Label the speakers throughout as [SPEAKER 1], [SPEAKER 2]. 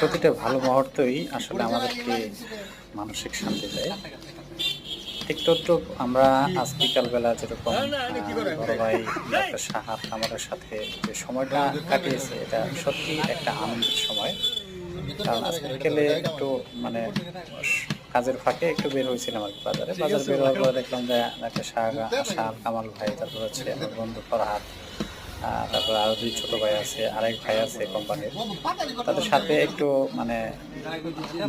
[SPEAKER 1] প্রতিটা ভালো মুহূর্তই আসলে আমাদেরকে মানসিক শান্তি দেয়। ঠিক তদ্রুপ আমরা আজ বিকালবেলা যেরকম বড় ভাই ডক্টর সাহাব আমাদের সাথে যে সময়টা কাটিয়েছে, এটা সত্যি একটা আনন্দের সময়। কারণ আজকে বিকেলে একটু মানে কাজের ফাঁকে একটু বের হয়েছিলাম আর বাজারে। বাজার বের হওয়ার পরে দেখলাম যে একটা শাহ শাহ কামাল ভাই, তারপর হচ্ছে আমার বন্ধু ফরহাদ। তারপর আরও দুই ছোট ভাই আছে, আরেক ভাই আছে কোম্পানির। তাদের সাথে একটু মানে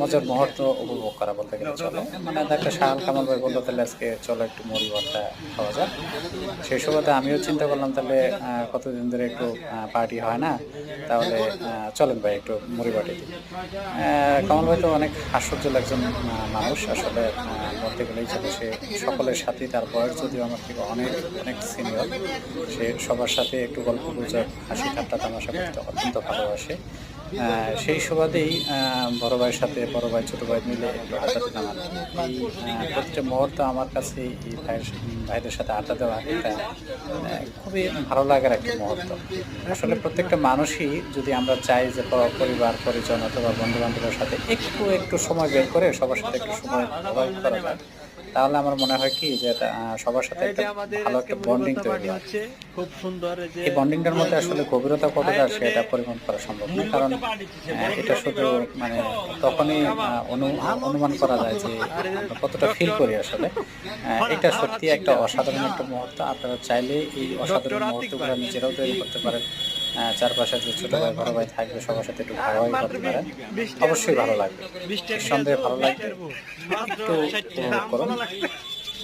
[SPEAKER 1] মজার মুহূর্ত উপভোগ করা বলতে গেলে চলে। মানে একটা শাহ কামাল ভাই বলল, তাহলে আজকে চলো একটু মুড়ি ভর্তা খাওয়া যাক। সেই সময়তে আমিও চিন্তা করলাম, তাহলে কতদিন ধরে একটু পার্টি হয় না? তাহলে চলেন ভাই, একটু মুড়ি দিই। কামাল ভাই তো অনেক হাস্যোজ্জ্বল একজন মানুষ। আসলে বলতে গেলেই চলে সে সকলের সাথেই তার বয়স, যদিও আমার থেকে অনেক অনেক সিনিয়র সে সবার সাথে একটু গল্প গুজব হাসি ঠাট্টা, তামাশা করতে অত্যন্ত ভালোবাসে সেই সুবাদেই বড় ভাইয়ের সাথে, বড় ভাই, ছোটো ভাই মিলে একটু আড্ডা দিলাম। এই মুহূর্ত আমার কাছে এই ভাইয়ের ভাইদের সাথে আড্ডা দেওয়া একটা খুবই ভালো লাগার একটা মুহূর্ত। আসলে প্রত্যেকটা মানুষই যদি আমরা চাই যে পরিবার পরিজন অথবা বন্ধু বান্ধবের সাথে একটু একটু সময় বের করে সবার সাথে একটু সময় করা যায় তাহলে আমার মনে হয় কি যে এটা, সবার সাথে একটা ভালো একটা বন্ডিং তৈরি
[SPEAKER 2] হচ্ছে খুব সুন্দর এই
[SPEAKER 1] বন্ডিংটার মধ্যে আসলে গভীরতা কতটা সেটা পরিমাণ করা সম্ভব না কারণ এটা শুধু মানে তখনই অনুমান করা যায় যে কতটা ফিল করি আসলে। এটা সত্যি একটা অসাধারণ একটা মুহূর্ত। আপনারা চাইলে এই অসাধারণ মুহূর্তগুলো নিজেরাও তৈরি করতে পারেন। চারপাশে যে ছোট ভাই বড় ভাই থাকবে সবার সাথে একটু ভাগাভাগি করতে পারেন অবশ্যই ভালো লাগবে। সন্দেহে ভালো লাগবে। একটু উপভোগ করুন।